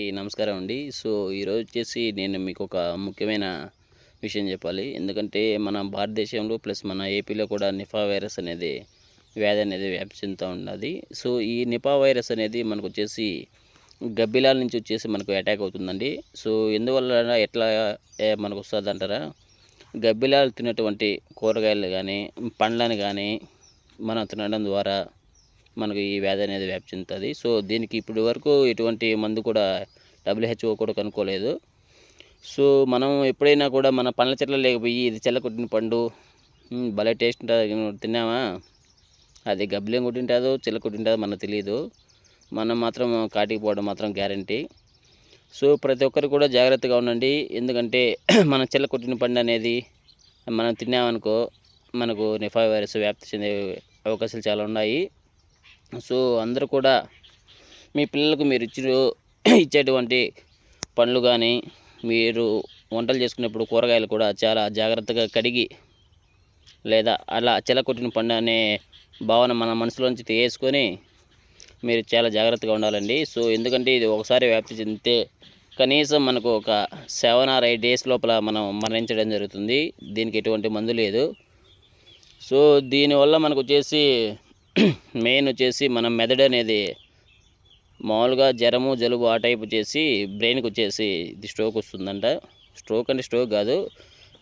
నమస్కారం అండి. సో ఈరోజు వచ్చేసి నేను మీకు ఒక ముఖ్యమైన విషయం చెప్పాలి. ఎందుకంటే మన భారతదేశంలో ప్లస్ మన ఏపీలో కూడా నిఫా వైరస్ అనేది వ్యాధి అనేది వ్యాప్తి చెందుతూ ఉన్నది. సో ఈ నిపా వైరస్ అనేది మనకు వచ్చేసి గబ్బిలాల నుంచి వచ్చేసి మనకు అటాక్ అవుతుందండి. సో ఎందువల్ల ఎట్లా మనకు వస్తుంది అంటారా? గబ్బిలాలు తిన్నటువంటి కూరగాయలు కానీ పండ్లను కానీ మనం తినడం ద్వారా మనకు ఈ వ్యాధి అనేది వ్యాప్తి చెందుతుంది సో దీనికి ఇప్పటి వరకు ఎటువంటి మందు కూడా డబ్ల్యూహెచ్ఓ కూడా కనుక్కోలేదు. సో మనం ఎప్పుడైనా కూడా మన పండ్ల చెట్లు లేకపోయి ఇది చెల్ల కొట్టిన పండు భలే టేస్ట్ ఉంటుంది. తిన్నామా అది గబ్బిలేం కొట్టింటుందో చిల్ల కొట్టింటుందో మనకు తెలియదు మనం మాత్రం కాటికి పోవడం మాత్రం గ్యారంటీ. సో ప్రతి ఒక్కరు కూడా జాగ్రత్తగా ఉండండి. ఎందుకంటే మన చిల్ల కొట్టిన పండు అనేది మనం తిన్నామనుకో మనకు నిఫా వైరస్ వ్యాప్తి చెందే అవకాశాలు చాలా ఉన్నాయి. సో అందరూ కూడా మీ పిల్లలకు మీరు ఇచ్చిన ఇచ్చేటువంటి పండ్లు కానీ మీరు వంటలు చేసుకునేప్పుడు కూరగాయలు కూడా చాలా జాగ్రత్తగా కడిగి లేదా అలా చెలకొట్టిన పండు అనే భావన మన మనసులోంచి తీసుకొని మీరు చాలా జాగ్రత్తగా ఉండాలండి. సో ఎందుకంటే ఇది ఒకసారి వ్యాప్తి చెందితే కనీసం మనకు ఒక సెవెన్ ఆర్ ఎయిట్ డేస్ లోపల మనం మరణించడం జరుగుతుంది. దీనికి ఎటువంటి మందు లేదు. సో దీనివల్ల మనకు వచ్చేసి మెయిన్ వచ్చేసి మన మెదడు అనేది మామూలుగా జ్వరము జలుబు ఆ టైప్ చేసి బ్రెయిన్కి వచ్చేసి ఇది స్ట్రోక్ వస్తుందంట. స్ట్రోక్ అంటే స్ట్రోక్ కాదు.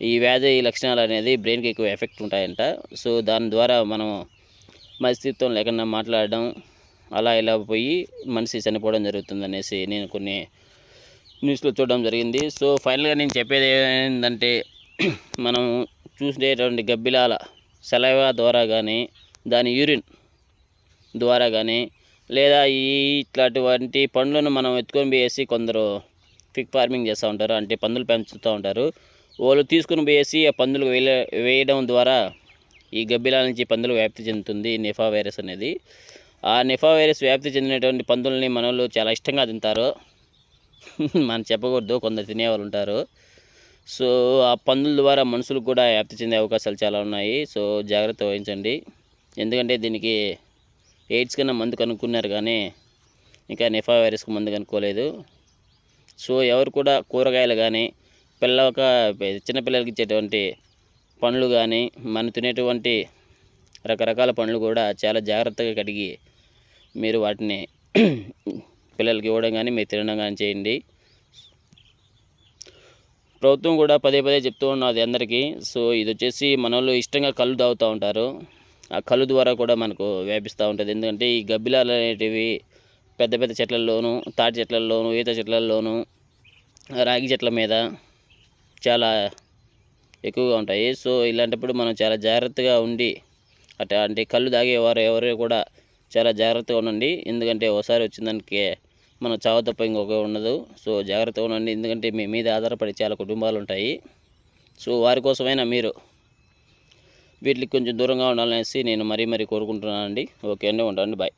ఈ వ్యాధి లక్షణాలు అనేది బ్రెయిన్కి ఎక్కువ ఎఫెక్ట్ ఉంటాయంట. సో దాని ద్వారా మనం మస్తిత్వం లేకుండా మాట్లాడడం అలా ఇలా పోయి మనిషి చనిపోవడం జరుగుతుంది అనేసి నేను కొన్ని న్యూస్లో చూడడం జరిగింది. సో ఫైనల్గా నేను చెప్పేది ఏంటంటే మనం చూసేటువంటి గబ్బిలాల సెలవా ద్వారా కానీ దాని యూరిన్ ద్వారా కానీ లేదా ఈ ఇట్లాంటివంటి పండ్లను మనం ఎత్తుకొని పోయేసి కొందరు ఫిక్ ఫార్మింగ్ చేస్తూ ఉంటారు. అంటే పందులు పెంచుతూ ఉంటారు. వాళ్ళు తీసుకుని పోయేసి ఆ పందులు వేయడం ద్వారా ఈ గబ్బిలాల నుంచి పందులు వ్యాప్తి చెందుతుంది నిఫా వైరస్ అనేది. ఆ నిఫా వైరస్ వ్యాప్తి చెందినటువంటి పందుల్ని మన వాళ్ళు చాలా ఇష్టంగా తింటారు. మనం చెప్పకూడదు. కొందరు తినేవాళ్ళు ఉంటారు. సో ఆ పందుల ద్వారా మనుషులకు కూడా వ్యాప్తి చెందే అవకాశాలు చాలా ఉన్నాయి. సో జాగ్రత్త వహించండి. ఎందుకంటే దీనికి ఎయిడ్స్ కన్నా మందు కనుక్కున్నారు కానీ ఇంకా నిఫా వైరస్కి మందు కనుక్కోలేదు. సో ఎవరు కూడా కూరగాయలు కానీ పిల్లక చిన్నపిల్లలకి ఇచ్చేటువంటి పండ్లు కానీ మనం తినేటువంటి రకరకాల పండ్లు కూడా చాలా జాగ్రత్తగా కడిగి మీరు వాటిని పిల్లలకి ఇవ్వడం కానీ మీరు తినడం కానీ చేయండి. ప్రభుత్వం కూడా పదే పదే చెప్తూ ఉన్నది అందరికీ. సో ఇది వచ్చేసి మన వాళ్ళు ఇష్టంగా కళ్ళు తాగుతూ ఉంటారు. ఆ కళ్ళు ద్వారా కూడా మనకు వ్యాపిస్తూ ఉంటుంది. ఎందుకంటే ఈ గబ్బిలాలు అనేటివి పెద్ద పెద్ద చెట్లల్లోనూ తాటి చెట్లల్లోనూ ఈత చెట్లల్లోనూ రాగి చెట్ల మీద చాలా ఎక్కువగా ఉంటాయి. సో ఇలాంటప్పుడు మనం చాలా జాగ్రత్తగా ఉండి అట్లా అంటే కళ్ళు తాగేవారు ఎవరు కూడా చాలా జాగ్రత్తగా ఉండండి. ఎందుకంటే ఒకసారి వచ్చిన దానికి మనం చావు తప్ప ఇంకొక ఉండదు. సో జాగ్రత్తగా ఉండండి. ఎందుకంటే మీ మీద ఆధారపడి చాలా కుటుంబాలు ఉంటాయి. సో వారి కోసమైనా మీరు వీటికి కొంచెం దూరంగా ఉండాలనేసి నేను మరీ మరీ కోరుకుంటున్నానండి. ఓకే అండి ఉంటానండి బాయ్.